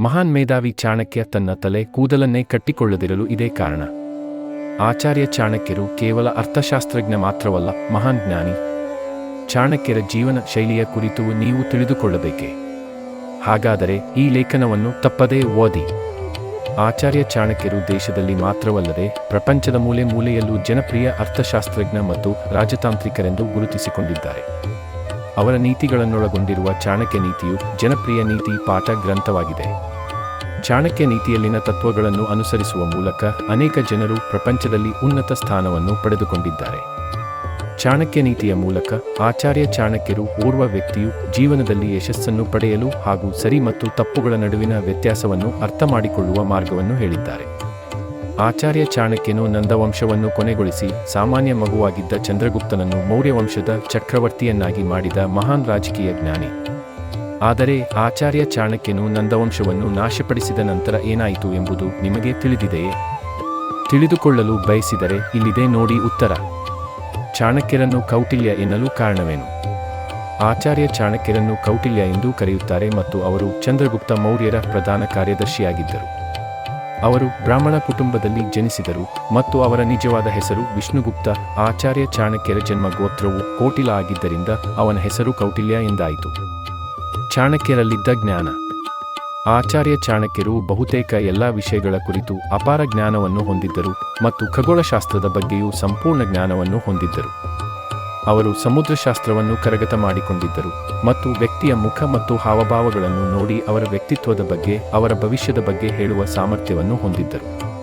ಮಹಾನ್ ಮೇಧಾವಿ ಚಾಣಕ್ಯ ತನ್ನ ತಲೆ ಕೂದಲನ್ನೇ ಕಟ್ಟಿಕೊಳ್ಳದಿರಲು ಇದೇ ಕಾರಣ. ಆಚಾರ್ಯ ಚಾಣಕ್ಯರು ಕೇವಲ ಅರ್ಥಶಾಸ್ತ್ರಜ್ಞ ಮಾತ್ರವಲ್ಲ, ಮಹಾನ್ ಜ್ಞಾನಿ. ಚಾಣಕ್ಯರ ಜೀವನ ಶೈಲಿಯ ಕುರಿತು ನೀವು ತಿಳಿದುಕೊಳ್ಳಬೇಕೆ. ಹಾಗಾದರೆ ಈ ಲೇಖನವನ್ನು ತಪ್ಪದೇ ಓದಿ. ಆಚಾರ್ಯ ಚಾಣಕ್ಯರು ದೇಶದಲ್ಲಿ ಮಾತ್ರವಲ್ಲದೆ ಪ್ರಪಂಚದ ಮೂಲೆ ಮೂಲೆಯಲ್ಲೂ ಜನಪ್ರಿಯ ಅರ್ಥಶಾಸ್ತ್ರಜ್ಞ ಮತ್ತು ರಾಜತಾಂತ್ರಿಕರೆಂದು ಗುರುತಿಸಿಕೊಂಡಿದ್ದಾರೆ. ಅವರ ನೀತಿಗಳನ್ನೊಳಗೊಂಡಿರುವ ಚಾಣಕ್ಯ ನೀತಿಯು ಜನಪ್ರಿಯ ನೀತಿ ಪಾಠ ಗ್ರಂಥವಾಗಿದೆ. ಚಾಣಕ್ಯ ನೀತಿಯಲ್ಲಿನ ತತ್ವಗಳನ್ನು ಅನುಸರಿಸುವ ಮೂಲಕ ಅನೇಕ ಜನರು ಪ್ರಪಂಚದಲ್ಲಿ ಉನ್ನತ ಸ್ಥಾನವನ್ನು ಪಡೆದುಕೊಂಡಿದ್ದಾರೆ. ಚಾಣಕ್ಯ ನೀತಿಯ ಮೂಲಕ ಆಚಾರ್ಯ ಚಾಣಕ್ಯರು ಓರ್ವ ವ್ಯಕ್ತಿಯು ಜೀವನದಲ್ಲಿ ಯಶಸ್ಸನ್ನು ಪಡೆಯಲು ಹಾಗೂ ಸರಿ ಮತ್ತು ತಪ್ಪುಗಳ ನಡುವಿನ ವ್ಯತ್ಯಾಸವನ್ನು ಅರ್ಥ ಮಾಡಿಕೊಳ್ಳುವ ಮಾರ್ಗವನ್ನು ಹೇಳಿದ್ದಾರೆ. ಆಚಾರ್ಯ ಚಾಣಕ್ಯನು ನಂದವಂಶವನ್ನು ಕೊನೆಗೊಳಿಸಿ ಸಾಮಾನ್ಯ ಮಗುವಾಗಿದ್ದ ಚಂದ್ರಗುಪ್ತನನ್ನು ಮೌರ್ಯವಂಶದ ಚಕ್ರವರ್ತಿಯನ್ನಾಗಿ ಮಾಡಿದ ಮಹಾನ್ ರಾಜಕೀಯ ಜ್ಞಾನಿ. ಆದರೆ ಆಚಾರ್ಯ ಚಾಣಕ್ಯನು ನಂದವಂಶವನ್ನು ನಾಶಪಡಿಸಿದ ನಂತರ ಏನಾಯಿತು ಎಂಬುದು ನಿಮಗೆ ತಿಳಿದಿದೆಯೇ? ತಿಳಿದುಕೊಳ್ಳಲು ಬಯಸಿದರೆ ಇಲ್ಲಿದೆ ನೋಡಿ ಉತ್ತರ. ಚಾಣಕ್ಯರನ್ನು ಕೌಟಿಲ್ಯ ಎನ್ನಲು ಕಾರಣವೇನು? ಆಚಾರ್ಯ ಚಾಣಕ್ಯರನ್ನು ಕೌಟಿಲ್ಯ ಎಂದೂ ಕರೆಯುತ್ತಾರೆ ಮತ್ತು ಅವರು ಚಂದ್ರಗುಪ್ತ ಮೌರ್ಯರ ಪ್ರಧಾನ ಕಾರ್ಯದರ್ಶಿಯಾಗಿದ್ದರು. ಅವರು ಬ್ರಾಹ್ಮಣ ಕುಟುಂಬದಲ್ಲಿ ಜನಿಸಿದರು ಮತ್ತು ಅವರ ನಿಜವಾದ ಹೆಸರು ವಿಷ್ಣುಗುಪ್ತ. ಆಚಾರ್ಯ ಚಾಣಕ್ಯರ ಜನ್ಮ ಗೋತ್ರವು ಕೋಟಿಲ ಆಗಿದ್ದರಿಂದ ಅವನ ಹೆಸರು ಕೌಟಿಲ್ಯ ಎಂದಾಯಿತು. ಚಾಣಕ್ಯರಲ್ಲಿದ್ದ ಜ್ಞಾನ. ಆಚಾರ್ಯ ಚಾಣಕ್ಯರು ಬಹುತೇಕ ಎಲ್ಲ ವಿಷಯಗಳ ಕುರಿತು ಅಪಾರ ಜ್ಞಾನವನ್ನು ಹೊಂದಿದ್ದರು ಮತ್ತು ಖಗೋಳಶಾಸ್ತ್ರದ ಬಗ್ಗೆಯೂ ಸಂಪೂರ್ಣ ಜ್ಞಾನವನ್ನು ಹೊಂದಿದ್ದರು. ಅವರು ಸಮುದ್ರಶಾಸ್ತ್ರವನ್ನು ಕರಗತ ಮಾಡಿಕೊಂಡಿದ್ದರು ಮತ್ತು ವ್ಯಕ್ತಿಯ ಮುಖ ಮತ್ತು ಹಾವಭಾವಗಳನ್ನು ನೋಡಿ ಅವರ ವ್ಯಕ್ತಿತ್ವದ ಬಗ್ಗೆ, ಅವರ ಭವಿಷ್ಯದ ಬಗ್ಗೆ ಹೇಳುವ ಸಾಮರ್ಥ್ಯವನ್ನು ಹೊಂದಿದ್ದರು.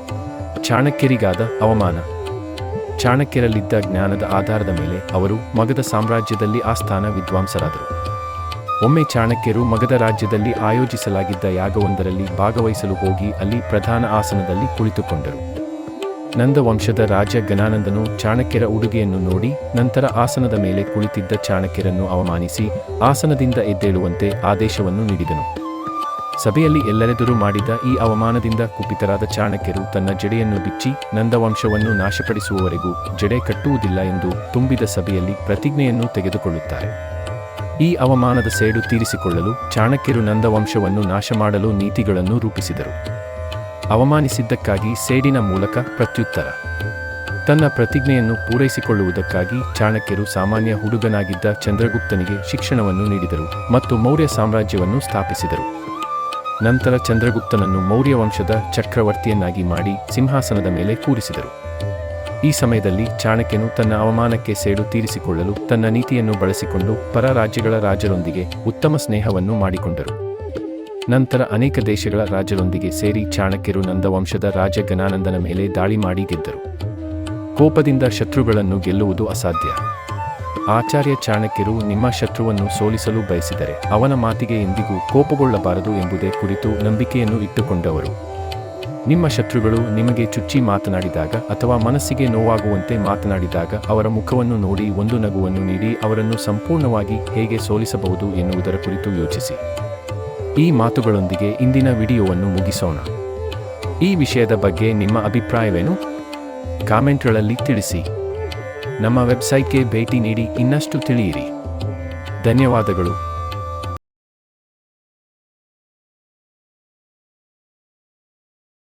ಚಾಣಕ್ಯರಿಗಾದ ಅವಮಾನ. ಚಾಣಕ್ಯರಲ್ಲಿದ್ದ ಜ್ಞಾನದ ಆಧಾರದ ಮೇಲೆ ಅವರು ಮಗಧ ಸಾಮ್ರಾಜ್ಯದಲ್ಲಿ ಆಸ್ಥಾನ ವಿದ್ವಾಂಸರಾದರು. ಒಮ್ಮೆ ಚಾಣಕ್ಯರು ಮಗಧ ರಾಜ್ಯದಲ್ಲಿ ಆಯೋಜಿಸಲಾಗಿದ್ದ ಯಾಗವೊಂದರಲ್ಲಿ ಭಾಗವಹಿಸಲು ಹೋಗಿ ಅಲ್ಲಿ ಪ್ರಧಾನ ಆಸನದಲ್ಲಿ ಕುಳಿತುಕೊಂಡರು. ನಂದವಂಶದ ರಾಜ ಗಣಾನಂದನು ಚಾಣಕ್ಯರ ಉಡುಗೆಯನ್ನು ನೋಡಿ ನಂತರ ಆಸನದ ಮೇಲೆ ಕುಳಿತಿದ್ದ ಚಾಣಕ್ಯರನ್ನು ಅವಮಾನಿಸಿ ಆಸನದಿಂದ ಎದ್ದೇಳುವಂತೆ ಆದೇಶವನ್ನು ನೀಡಿದನು. ಸಭೆಯಲ್ಲಿ ಎಲ್ಲರೆದುರು ಮಾಡಿದ ಈ ಅವಮಾನದಿಂದ ಕುಪಿತರಾದ ಚಾಣಕ್ಯರು ತನ್ನ ಜಡೆಯನ್ನು ಬಿಚ್ಚಿ ನಂದವಂಶವನ್ನು ನಾಶಪಡಿಸುವವರೆಗೂ ಜಡೆ ಕಟ್ಟುವುದಿಲ್ಲ ಎಂದು ತುಂಬಿದ ಸಭೆಯಲ್ಲಿ ಪ್ರತಿಜ್ಞೆಯನ್ನು ತೆಗೆದುಕೊಳ್ಳುತ್ತಾರೆ. ಈ ಅವಮಾನದ ಸೇಡು ತೀರಿಸಿಕೊಳ್ಳಲು ಚಾಣಕ್ಯರು ನಂದವಂಶವನ್ನು ನಾಶ ಮಾಡಲು ನೀತಿಗಳನ್ನು ರೂಪಿಸಿದರು. ಅವಮಾನಿಸಿದ್ದಕ್ಕಾಗಿ ಸೇಡಿನ ಮೂಲಕ ಪ್ರತ್ಯುತ್ತರ. ತನ್ನ ಪ್ರತಿಜ್ಞೆಯನ್ನು ಪೂರೈಸಿಕೊಳ್ಳುವುದಕ್ಕಾಗಿ ಚಾಣಕ್ಯರು ಸಾಮಾನ್ಯ ಹುಡುಗನಾಗಿದ್ದ ಚಂದ್ರಗುಪ್ತನಿಗೆ ಶಿಕ್ಷಣವನ್ನು ನೀಡಿದರು ಮತ್ತು ಮೌರ್ಯ ಸಾಮ್ರಾಜ್ಯವನ್ನು ಸ್ಥಾಪಿಸಿದರು. ನಂತರ ಚಂದ್ರಗುಪ್ತನನ್ನು ಮೌರ್ಯ ವಂಶದ ಚಕ್ರವರ್ತಿಯನ್ನಾಗಿ ಮಾಡಿ ಸಿಂಹಾಸನದ ಮೇಲೆ ಕೂರಿಸಿದರು. ಈ ಸಮಯದಲ್ಲಿ ಚಾಣಕ್ಯನು ತನ್ನ ಅವಮಾನಕ್ಕೆ ಸೇಡು ತೀರಿಸಿಕೊಳ್ಳಲು ತನ್ನ ನೀತಿಯನ್ನು ಬಳಸಿಕೊಂಡು ಪರ ರಾಜ್ಯಗಳ ರಾಜರೊಂದಿಗೆ ಉತ್ತಮ ಸ್ನೇಹವನ್ನು ಮಾಡಿಕೊಂಡರು. ನಂತರ ಅನೇಕ ದೇಶಗಳ ರಾಜರೊಂದಿಗೆ ಸೇರಿ ಚಾಣಕ್ಯರು ನಂದವಂಶದ ರಾಜ ಗನಾನಂದನ ಮೇಲೆ ದಾಳಿ ಮಾಡಿ ಗೆದ್ದರು. ಕೋಪದಿಂದ ಶತ್ರುಗಳನ್ನು ಗೆಲ್ಲುವುದು ಅಸಾಧ್ಯ. ಆಚಾರ್ಯ ಚಾಣಕ್ಯರು ನಿಮ್ಮ ಶತ್ರುವನ್ನು ಸೋಲಿಸಲು ಬಯಸಿದರೆ ಅವನ ಮಾತಿಗೆ ಎಂದಿಗೂ ಕೋಪಗೊಳ್ಳಬಾರದು ಎಂಬುದೇ ಕುರಿತು ನಂಬಿಕೆಯನ್ನು ಇಟ್ಟುಕೊಂಡವರು. ನಿಮ್ಮ ಶತ್ರುಗಳು ನಿಮಗೆ ಚುಚ್ಚಿ ಮಾತನಾಡಿದಾಗ ಅಥವಾ ಮನಸ್ಸಿಗೆ ನೋವಾಗುವಂತೆ ಮಾತನಾಡಿದಾಗ ಅವರ ಮುಖವನ್ನು ನೋಡಿ ಒಂದು ನಗುವನ್ನು ನೀಡಿ ಅವರನ್ನು ಸಂಪೂರ್ಣವಾಗಿ ಹೇಗೆ ಸೋಲಿಸಬಹುದು ಎನ್ನುವುದರ ಕುರಿತು ಯೋಚಿಸಿ. ಈ ಮಾತುಗಳೊಂದಿಗೆ ಇಂದಿನ ವಿಡಿಯೋವನ್ನು ಮುಗಿಸೋಣ. ಈ ವಿಷಯದ ಬಗ್ಗೆ ನಿಮ್ಮ ಅಭಿಪ್ರಾಯವೇನು? ಕಾಮೆಂಟ್ಗಳಲ್ಲಿ ತಿಳಿಸಿ. ನಮ್ಮ ವೆಬ್ಸೈಟ್ಗೆ ಭೇಟಿ ನೀಡಿ ಇನ್ನಷ್ಟು ತಿಳಿಯಿರಿ. ಧನ್ಯವಾದಗಳು.